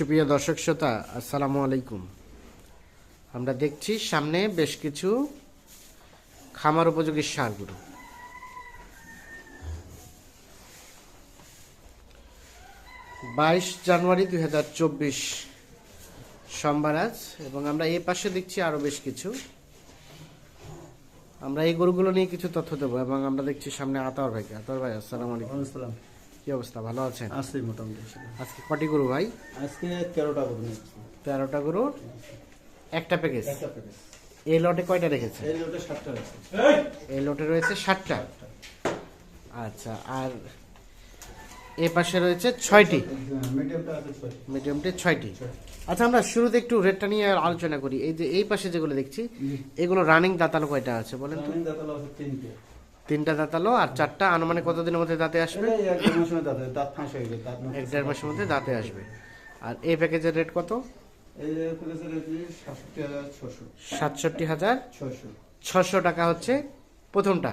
সুপ্রিয় দর্শক শ্রোতা, আসসালামু আলাইকুম। আমরা দেখছি সামনে বেশ কিছু খামার উপযোগী সারগুলো। বাইশ জানুয়ারি দুই হাজার চব্বিশ সোমবার আজ, এবং আমরা এই পাশে দেখছি আরও বেশ কিছু। আমরা এই গরুগুলো নিয়ে কিছু তথ্য দেবো, এবং আমরা দেখছি সামনে আতর ভাইকে। আতর ভাই, আসসালামু আলাইকুম। আসসালাম। কি অবস্থা? ভালো আছেন? আসছি মোটামুটি আজকে কটি গরু ভাই? আজকে তেরোটা গরু তেরোটা গরুর একটা প্যাকেজ? একটা প্যাকেজ। এই লটে কয়টা রেখেছে এই লোটে সাতটা আছে এই! লটে রয়েছে ষাটটা আচ্ছা আর এ পাশে রয়েছে ছয়টি। মিডিয়ামটা আছে ছয় মিডিয়ামটি ছয়টি। আচ্ছা আমরা শুরুতে একটু রেটটা নিয়ে আলোচনা করি। এই যে এই পাশে যেগুলো দেখছি এগুলো রানিং দাঁতালো কয়টা আছে বলেন তো? রানিং দাঁতালো আছে তিনটে দাঁতালো আর চারটা আনুমানিক কতদিনের মধ্যে দাঁতে আসবে? এক দেড় মাসের মধ্যে দাঁত দাঁত ফাঁস হয়ে গেছে এক দেড় মাসের মধ্যে দাঁতে আসবে। আর এই প্যাকেজের রেট কত? সাতষট্টি হাজার ছশো টাকা হচ্ছে প্রথমটা।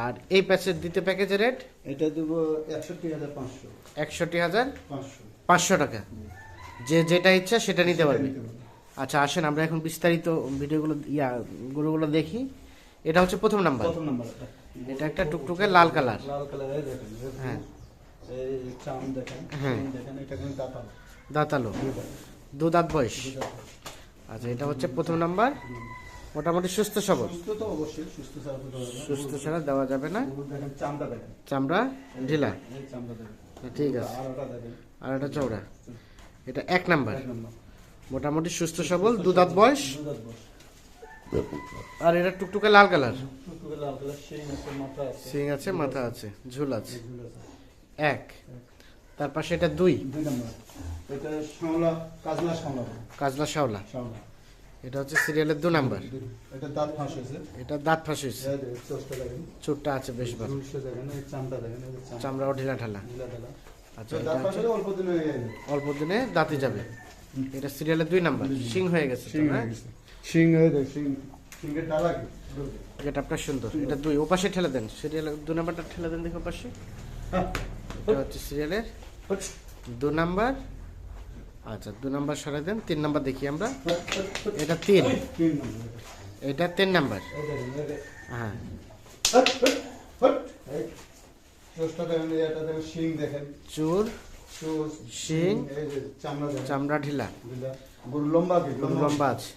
আর এই প্যাকেজের দ্বিতীয় প্যাকেজের রেট? এটা দেবো একষট্টি হাজার পাঁচশো। একষট্টি হাজার পাঁচশো। টাকা। যে যেটা ইচ্ছা সেটা নিতে পারবে। নিতে পারবে। আচ্ছা আসেন আমরা এখন বিস্তারিত ভিডিওগুলো ইয়া গরুগুলো দেখি। এটা হচ্ছে প্রথম নাম্বার। প্রথম নাম্বার এটা একটা টুকটুকে লাল কালার। লাল কালারের দেখেন হ্যাঁ। এই চাম দেখেন হ্যাঁ। দেখেন এটা কিন্তু দাঁতাল। দাঁতালো। দু দাঁত বয়স। আচ্ছা এটা হচ্ছে প্রথম নাম্বার। মোটামুটি সুস্থ সবল। সুস্থ সুস্থ ছাড়া দেওয়া যাবে না। চামড়া ঢিলা। ঠিক আছে। আর এটা চৌড়া এটা এক নাম্বার। নম্বর। মোটামুটি সুস্থ সবল দু দাঁত বয়স। আর এটা টুকটুকে লাল কালার। সিং আছে মাথা আছে। ঝুল আছে। এক। তার পাশে এটা দুই। এটা শাওলা কাজলা শাওলা কাজলা শাওলা শাওলা এটা হচ্ছে সিরিয়ালের দু নাম্বার। এটা দাঁত ফাঁস হয়েছে। এটা দাঁত ফাঁস চোটটা আছে বেশ ভালো। চামড়াও ঢিলা ঢালা। আচ্ছা অল্প দিন হয়ে দাঁতে যাবে। এটা সিরিয়ালের দুই নাম্বার। সিং হয়ে গেছে শিং হয়ে? হ্যাঁ? গেছে। হয়ে শিং শিংয়ের ডালা এটা আপনার সুন্দর। এটা দুই ও পাশে ঠেলে দেন। সিরিয়ালের দু নাম্বারটা ঠেলে দেন দেখো পাশে। এটা হচ্ছে সিরিয়ালের দু নাম্বার। আচ্ছা দু নাম্বার সরাই দেন তিন নাম্বার দেখি আমরা। এটা তিন। এটা তিন নাম্বার। হ্যাঁ। চুর শিং, চামড়া ঢিলা। লম্বা লম্বা। আছে।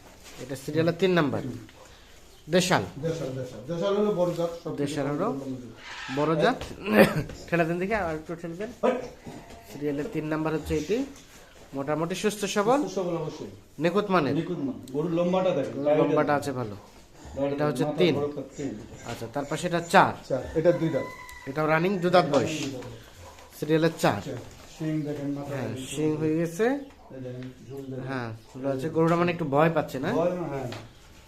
এটা সিরিয়ালের তিন নাম্বার। দেশাল। দেশাল হলো বড় জাত দেশাল হলো বড় জাত। ঠেলে দেন দেখি আর একটু ঠেলে সিরিয়ালের তিন নাম্বার হচ্ছে এটি। মোটামুটি সুস্থ সবল। সবল অবশ্যই। নিখুঁত মান। গরুর লম্বাটা দেখেন। লম্বাটা আছে ভালো। এটা হচ্ছে তিন। আচ্ছা তার পাশে এটা চার। এটা দুই দাঁত। এটাও রানিং দুদাত বয়স। সিরিয়ালের চার। হ্যাঁ। শিং হয়ে গেছে। হ্যাঁ আছে। গরুটা মানে একটু ভয় পাচ্ছে না? না, হ্যাঁ।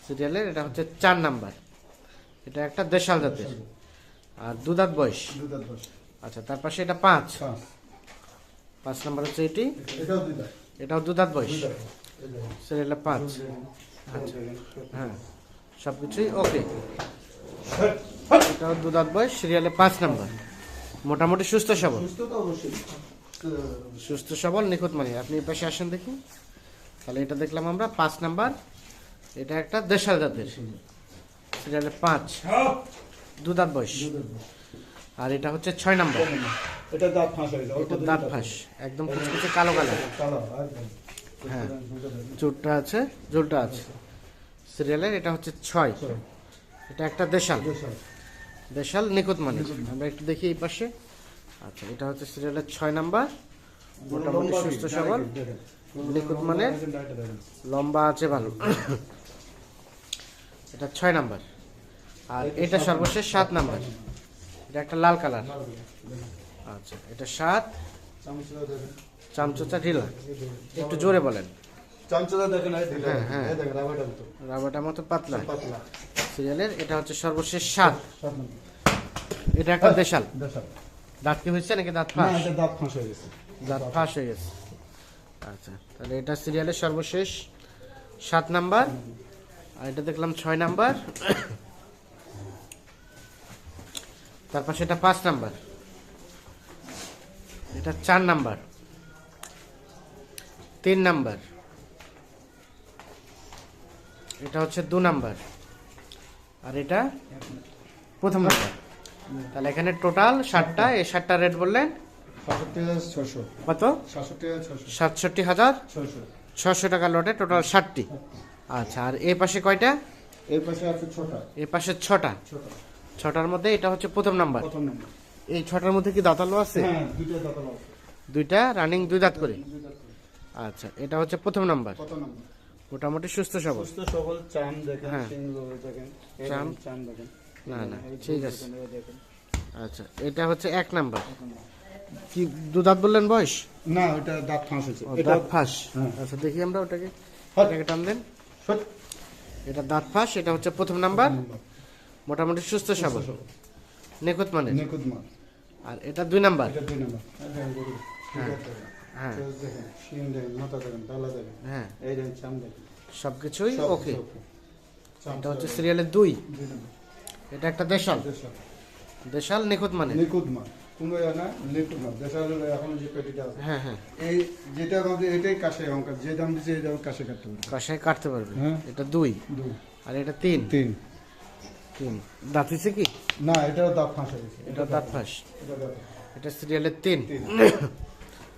সিরিয়ালের এটা হচ্ছে চার নাম্বার। এটা একটা দেশাল জাতের। আর দুদাত বয়স? আচ্ছা তার পাশে এটা পাঁচ। পাঁচ। নাম্বার হচ্ছে এটি? এটাও। দুদাত। বয়স। সিরিয়ালের পাঁচ। আচ্ছা। হ্যাঁ সব কিছুই ওকে। এটাও দুদাত বয়স সিরিয়ালে পাঁচ নাম্বার। মোটামুটি সুস্থ সবল। সুস্থ সুস্থ সবল নিখুঁত মানে আপনি পাশে আসেন দেখি। তাহলে এটা দেখলাম আমরা পাঁচ নাম্বার। এটা একটা দেশাল জাতের সিরিয়ালে পাঁচ। দুদাত বয়স। আর এটা হচ্ছে ছয় নাম্বার। এটা দাঁত ফাঁস দাঁত ফাঁস। একদম কুচকুচে কালো কালো, হ্যাঁ। চোরটা আছে জোলটা আছে। সিরিয়ালের এটা হচ্ছে ছয়। এটা একটা দেশাল। দেশাল। নিখুঁত মানে আমরা একটু দেখি এই পাশে। আচ্ছা এটা হচ্ছে সিরিয়ালের ছয় নাম্বার। মোটামুটি সুস্থ সবল। নিখুঁত ডাইরেক্ট দেখেন। লম্বা আছে ভালো। এটা ছয় নাম্বার। আর এটা সর্বশেষ সাত নাম্বার। এটা একটা লাল কালার। আচ্ছা এটা সাত। চামচোচা ঢিলা। একটু জোরে বলেন। হ্যাঁ, হ্যাঁ। মতো। পাতলা। সিরিয়ালের এটা হচ্ছে সর্বশেষ সাত। এটা একটা দেশাল। দাঁত কি হয়েছে নাকি দাঁত না, ফাঁস? দাঁত ফাঁস হয়ে গেছে। দাঁত ফাঁস হয়ে গেছে। আচ্ছা তাহলে এটা সিরিয়ালের সর্বশেষ সাত নাম্বার। আর এটা দেখলাম ছয় নাম্বার। তারপর সেটা পাঁচ নাম্বার। এটা চার নাম্বার। তিন নাম্বার। এটা হচ্ছে দু নাম্বার। আর এটা প্রথম নাম্বার। তাহলে এখানে টোটাল ষাটটা এই ষাটটা রেট বললেন? কত? সাতষট্টি হাজার ছশো টাকা লটে টোটাল ষাটটি আচ্ছা আর এ পাশে কয়টা? এই পাশে আছে ছটা। এ পাশে ছটা? ছটা। ছটার মধ্যে এটা হচ্ছে প্রথম নাম্বার? প্রথম নম্বর। এই ছটার মধ্যে কি দাঁতালো আছে? হ্যাঁ দুইটা দাঁতাল আছে। দুইটা? রানিং দুই দাঁত করে? আচ্ছা এটা হচ্ছে প্রথম নাম্বার? কত নম্বর। মোটামুটি সুস্থ সবল? সুস্থ সবল চাম দেখেন হ্যাঁ। দেখেন চাম। চাম দেখেন। না না ঠিক আছে। এই। আচ্ছা এটা হচ্ছে এক নাম্বার? কি দু দাঁত বললেন বয়স? না ওটা দাঁত ফাঁস হয়েছে। দাঁত ফাঁস। হ্যাঁ। আচ্ছা দেখি আমরা ওটাকে। টান দেন। এটা দাঁত ফাঁস এটা হচ্ছে প্রথম নাম্বার। মোটামুটি সুস্থ সবল। নিখুঁত মানে নিখুঁত মাল আর এটা দুই নাম্বার। এটা দুই নম্বর। হ্যাঁ। হ্যাঁ হ্যাঁ। ওকে। এটা হচ্ছে সিরিয়ালের দুই। এটা একটা দেশাল। দেশাল। নিখুঁত মানে নিখুঁত মাল কোনো না নিখুঁত মাল দেশাল হলো এখন যে পেটিটা আছে হ্যাঁ হ্যাঁ। এই যেটা আমাদের এটাই কাশে অঙ্কার যে দাম দিচ্ছে এই দাম কাশে কাটতে কাটতে পারবে? হ্যাঁ। এটা দুই? দুই। আর এটা তিন? তিন। তিন। দাঁত হয়েছে কি? না দাঁত ফাঁস হয়েছে এটা দাঁত ফাঁস? এটা সিরিয়ালের তিন? তিন।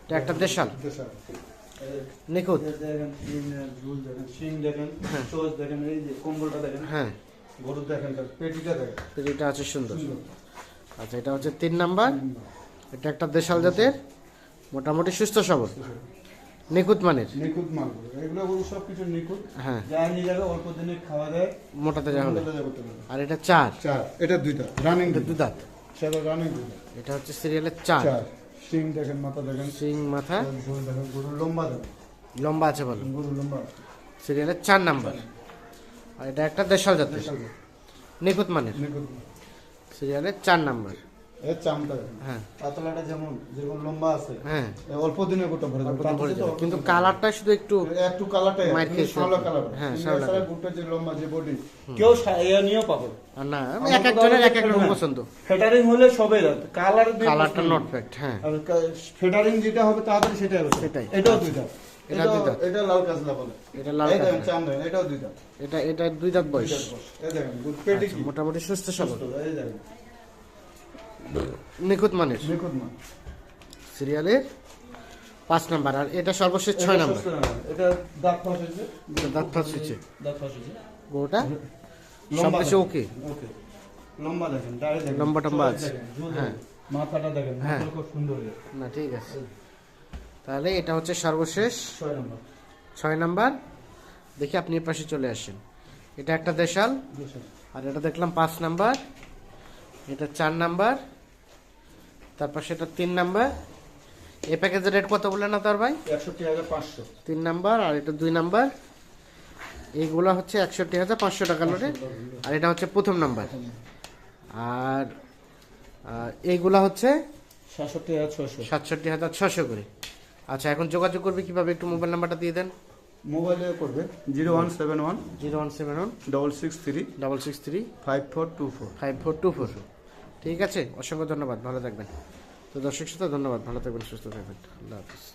এটা একটা দেশাল? দেশাল। নিখুঁত? দেখেন হ্যাঁ। চোখ দেখেন এই যে কম্বলটা দেখেন হ্যাঁ। গরু দেখেন তার পেটিটা দেখেন। এটা আছে সুন্দর। আচ্ছা এটা হচ্ছে তিন নাম্বার। এটা একটা দেশাল জাতের মোটামুটি সুস্থ সবল। নিখুঁত মানের। নিখুঁত মাল এগুলো গরু সব কিছু নিখুঁত। হ্যাঁ। যা নিয়ে যাবে অল্প দিনে খাওয়া দেয় মোটাতে যা হলে। আর এটা চার। চার। এটা দুইটা রানিং এটা দু দাঁত। সেটা রানিং দুইটা এটা হচ্ছে সিরিয়ালের চার। চার। শিং দেখেন মাথা দেখেন। সিং মাথা। দেখেন গরুর লম্বা দেখেন লম্বা আছে বলো। গরুর লম্বা সিরিয়ালের চার নাম্বার। আর এটা একটা দেশাল জাতের। নিখুঁত মানের। নিখুঁত। সিরিয়ালের চার নাম্বার। এর চামটা। হ্যাঁ। পাতলাটা যেমন যেরকম লম্বা আছে হ্যাঁ। অল্প দিনে গোটা ভরে যাবে। কিন্তু কালারটা শুধু একটু একটু মাইর খেয়েছে। শ্যাওলা কালার হ্যাঁ, শ্যাওলা। ভুট্টার যে লম্বা যে বডি কেউ ইয়া নিয়েও পাবে না এক একজনের এক এক রকম পছন্দ। ফেটারিং হলে সবে কালার কালারটা নট ফ্যাক্ট হ্যাঁ। ফেটারিং যেটা হবে তাড়াতাড়ি সেটাই হবে। সেটাই। এটাও দুইটা এটা এটাও- দুইটা। এটা লাল কাজলা বলে। এটা লাল দেখেন কালার। চাম এটাও দুইটা এটা এটা দুই দাঁত বয়স। এই দেখেন গুড পেটি আচ্ছা, কি? মোটামুটি সুস্থ সবল। এই দেখেন। নিখুঁত মানের। নিখুঁত মাল সিরিয়ালের পাঁচ নাম্বার। আর এটা সর্বশেষ ছয় এটা নাম্বার। এটা দাঁত ফাঁস হয়েছে? দাঁত ফাঁস হয়েছে। দাঁত ফাঁস হয়েছে? গরুটা? সব কিছু ওকে? ওকে। লম্বা দেখেন লম্বা টম্বা আছে। হ্যাঁ। মাথাটা দেখেন হ্যাঁ। খুব সুন্দর না ঠিক আছে। তাহলে এটা হচ্ছে সর্বশেষ। ছয় নম্বর। ছয় নাম্বার। দেখি আপনি এর পাশে চলে আসেন। এটা একটা দেশাল। আর এটা দেখলাম পাঁচ নাম্বার। এটা চার নাম্বার। তারপর সেটা তিন নাম্বার। এই প্যাকেজের রেট কত বললেন না তার ভাই? একষট্টি হাজার পাঁচশো। তিন নাম্বার আর এটা দুই নাম্বার। এইগুলো হচ্ছে একষট্টি হাজার পাঁচশো টাকা লোডে আর এটা হচ্ছে প্রথম নাম্বার। আর আর এইগুলা হচ্ছে সাতষট্টি হাজার ছশো সাতষট্টি হাজার ছশো করে। আচ্ছা এখন যোগাযোগ করবে কীভাবে? একটু মোবাইল নাম্বারটা দিয়ে দেন। মোবাইলে করবে zero one seven one zero one seven one double six three double six three five four two four. Five four two four. ঠিক আছে অসংখ্য ধন্যবাদ ভালো থাকবেন। তো দর্শক শ্রোতা ধন্যবাদ ভালো থাকবেন সুস্থ থাকবেন। আল্লাহ হাফিজ।